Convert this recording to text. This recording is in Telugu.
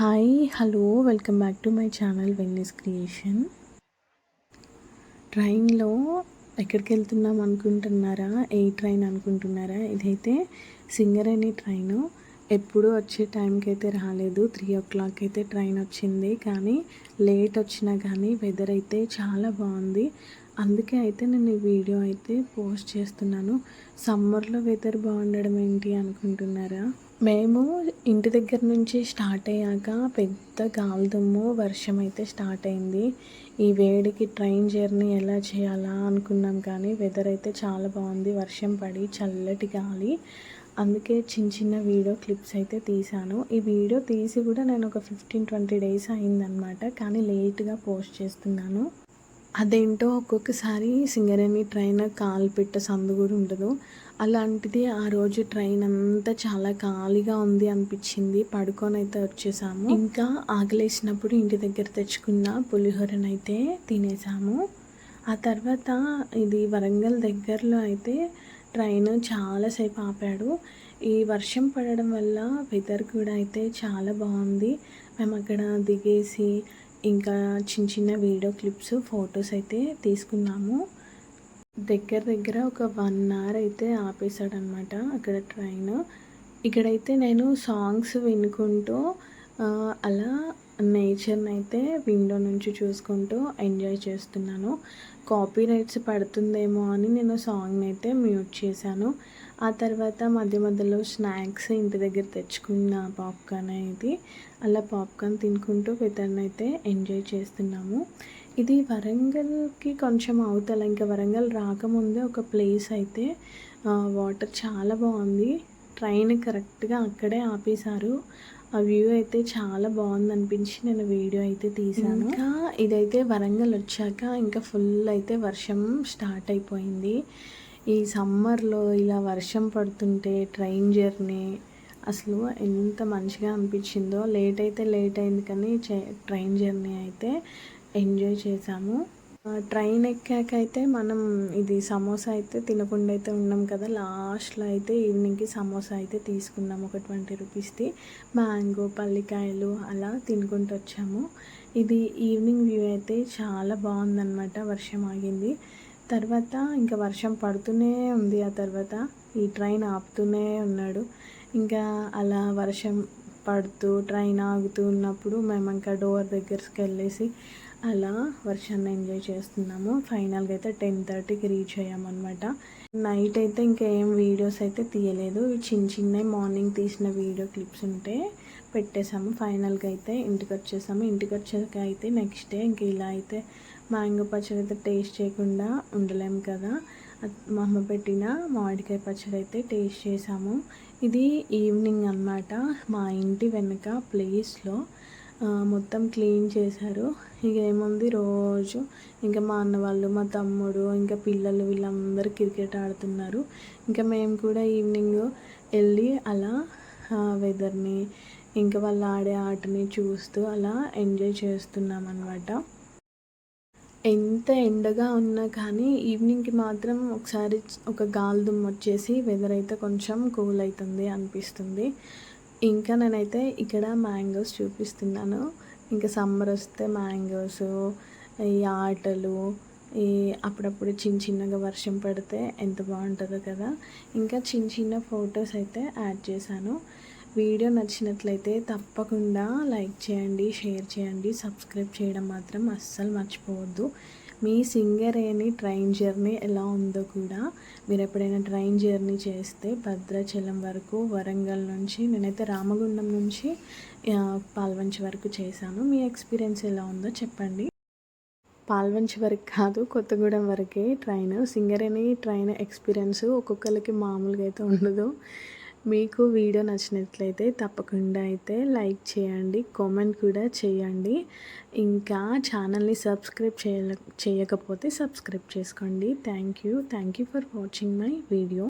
Hi hello welcome back to my channel Venice creation ట్రైన్లో ఎక్కడికి వెళ్తున్నాం అనుకుంటున్నారా? ఏ ట్రైన్ అనుకుంటున్నారా? ఇదైతే సింగర్ అనే ట్రైను. ఎప్పుడు వచ్చే టైంకి అయితే రాలేదు. త్రీ ఓ క్లాక్ అయితే ట్రైన్ వచ్చింది. కానీ లేట్ వచ్చినా కానీ వెదర్ అయితే చాలా బాగుంది. అందుకే అయితే నేను ఈ వీడియో అయితే పోస్ట్ చేస్తున్నాను. సమ్మర్లో వెదర్ బాగుండడం ఏంటి అనుకుంటున్నారా? మేము ఇంటి దగ్గర నుంచి స్టార్ట్ అయ్యాక పెద్ద గాలిదుమ్ము వర్షం అయితే స్టార్ట్ అయింది. ఈ వేడికి ట్రైన్ జర్నీ ఎలా చేయాలా అనుకున్నాం కానీ వెదర్ అయితే చాలా బాగుంది. వర్షం పడి చల్లటి గాలి. అందుకే చిన్న చిన్న వీడియో క్లిప్స్ అయితే తీశాను. ఈ వీడియో తీసి కూడా నేను ఒక ఫిఫ్టీన్ ట్వంటీ డేస్ అయిందనమాట కానీ లేట్గా పోస్ట్ చేస్తున్నాను. అదేంటో ఒక్కొక్కసారి సింగరేణి ట్రైన్ కాలు పెట్ట సందు కూడా ఉండదు. అలాంటిది ఆ రోజు ట్రైన్ అంతా చాలా ఖాళీగా ఉంది అనిపించింది. పడుకొని అయితే వచ్చేసాము. ఇంకా ఆకలేసినప్పుడు ఇంటి దగ్గర తెచ్చుకున్న పులిహోరనైతే తినేసాము. ఆ తర్వాత ఇది వరంగల్ దగ్గరలో అయితే ట్రైన్ చాలాసేపు ఆపాడు. ఈ వర్షం పడడం వల్ల వెదర్ కూడా అయితే చాలా బాగుంది. మేము అక్కడ దిగేసి ఇంకా చిన్న చిన్న వీడియో క్లిప్స్ ఫొటోస్ అయితే తీసుకున్నాము. దగ్గర దగ్గర ఒక వన్ అవర్ అయితే ఆపేశాడనమాట అక్కడ ట్రైన్. ఇక్కడైతే నేను సాంగ్స్ వినుకుంటూ అలా నేచర్ని అయితే విండో నుంచి చూసుకుంటూ ఎంజాయ్ చేస్తున్నాను. కాపీ రైట్స్ పడుతుందేమో అని నేను సాంగ్ని అయితే మ్యూట్ చేశాను. ఆ తర్వాత మధ్య మధ్యలో స్నాక్స్ ఇంటి దగ్గర తెచ్చుకున్న పాప్కార్న్ అనేది అలా పాప్కార్న్ తినుకుంటూ వెదర్ని అయితే ఎంజాయ్ చేస్తున్నాము. ఇది వరంగల్కి కొంచెం అవుతాల ఇంకా వరంగల్ రాకముందే ఒక ప్లేస్ అయితే వాటర్ చాలా బాగుంది. ట్రైన్ కరెక్ట్గా అక్కడే ఆపేశారు. ఆ వ్యూ అయితే చాలా బాగుంది అనిపించి నేను వీడియో అయితే తీసాను ఇంకా ఇదైతే వరంగల్ వచ్చాక ఇంకా ఫుల్ అయితే వర్షం స్టార్ట్ అయిపోయింది. ఈ సమ్మర్లో ఇలా వర్షం పడుతుంటే ట్రైన్ జర్నీ అసలు ఎంత మంచిగా అనిపించిందో. లేట్ అయితే లేట్ అయింది కానీ ట్రైన్ జర్నీ అయితే ఎంజాయ్ చేశాము. ట్రైన్ ఎక్కాక అయితే మనం ఇది సమోసా అయితే తినకుండా అయితే ఉన్నాం కదా. లాస్ట్లో అయితే ఈవినింగ్కి సమోసా అయితే తీసుకున్నాము ఒక ట్వంటీ రూపీస్ది మ్యాంగో పల్లికాయలు అలా తినుకుంటూ వచ్చాము. ఇది ఈవినింగ్ వ్యూ అయితే చాలా బాగుందన్నమాట. వర్షం ఆగింది. తర్వాత ఇంకా వర్షం పడుతూనే ఉంది. ఆ తర్వాత ఈ ట్రైన్ ఆపుతూనే ఉన్నాడు. ఇంకా అలా వర్షం పడుతూ ట్రైన్ ఆగుతూ ఉన్నప్పుడు మేము ఇంకా డోర్ దగ్గరికి వెళ్ళేసి అలా వర్షాన్ని ఎంజాయ్ చేస్తున్నాము. ఫైనల్గా అయితే టెన్ థర్టీకి రీచ్ అయ్యామన్నమాట. నైట్ అయితే ఇంకా ఏం వీడియోస్ అయితే తీయలేదు. చిన్న చిన్న మార్నింగ్ తీసిన వీడియో క్లిప్స్ ఉంటే పెట్టేసాము ఫైనల్గా అయితే ఇంటికి వచ్చేసాము. ఇంటికి వచ్చాక అయితే నెక్స్ట్ డే ఇంక ఇలా అయితే మ్యాంగో పచ్చడి అయితే టేస్ట్ చేయకుండా ఉండలేము కదా. మా అమ్మ పెట్టిన మామిడికాయ పచ్చడి అయితే టేస్ట్ చేసాము ఇది ఈవినింగ్ అనమాట మా ఇంటి వెనక ప్లేస్లో మొత్తం క్లీన్ చేశారు. ఇక ఏముంది రోజు? ఇంకా మా అన్న వాళ్ళు మా తమ్ముడు ఇంకా పిల్లలు వీళ్ళందరూ క్రికెట్ ఆడుతున్నారు. ఇంకా మేము కూడా ఈవినింగ్ వెళ్ళి అలా వెదర్ని ఇంకా వాళ్ళు ఆడే ఆటని చూస్తూ అలా ఎంజాయ్ చేస్తున్నాం అనమాట ఎంత ఎండగా ఉన్నా కానీ ఈవినింగ్కి మాత్రం ఒకసారి ఒక గాలి దుమ్ము వచ్చేసి వెదర్ అయితే కొంచెం కూల్ అవుతుంది అనిపిస్తుంది. ఇంకా నేనైతే ఇక్కడ మ్యాంగోస్ చూపిస్తున్నాను. ఇంకా సమ్మర్ వస్తే మ్యాంగోస్ ఈ ఆటలు ఈ అప్పుడప్పుడు చిన్న చిన్నగా వర్షం పడితే ఎంత బాగుంటుందో కదా. ఇంకా చిన్న చిన్న ఫొటోస్ అయితే యాడ్ చేశాను. వీడియో నచ్చినట్లయితే తప్పకుండా లైక్ చేయండి షేర్ చేయండి సబ్స్క్రైబ్ చేయడం మాత్రం అస్సలు మర్చిపోవద్దు. మీ సింగర్ ట్రైన్ జర్నీ ఎలా ఉందో కూడా మీరు ఎప్పుడైనా ట్రైన్ జర్నీ చేస్తే భద్రాచలం వరకు వరంగల్ నుంచి నేనైతే రామగుండం నుంచి పాల్వంచి వరకు చేశాను. మీ ఎక్స్పీరియన్స్ ఎలా ఉందో చెప్పండి. పాల్వంచి వరకు కాదు కొత్తగూడెం వరకే ట్రైన్. సింగరేణి ట్రైన్ ఎక్స్పీరియన్స్ ఒక్కొక్కరికి మామూలుగా అయితే ఉండదు. మీకు వీడియో నచ్చినట్లయితే తప్పకుండా అయితే లైక్ చేయండి కామెంట్ కూడా చేయండి. ఇంకా ఛానల్ని సబ్స్క్రైబ్ చేయ చేయకపోతే సబ్స్క్రైబ్ చేసుకోండి. Thank you. Thank you for watching my video.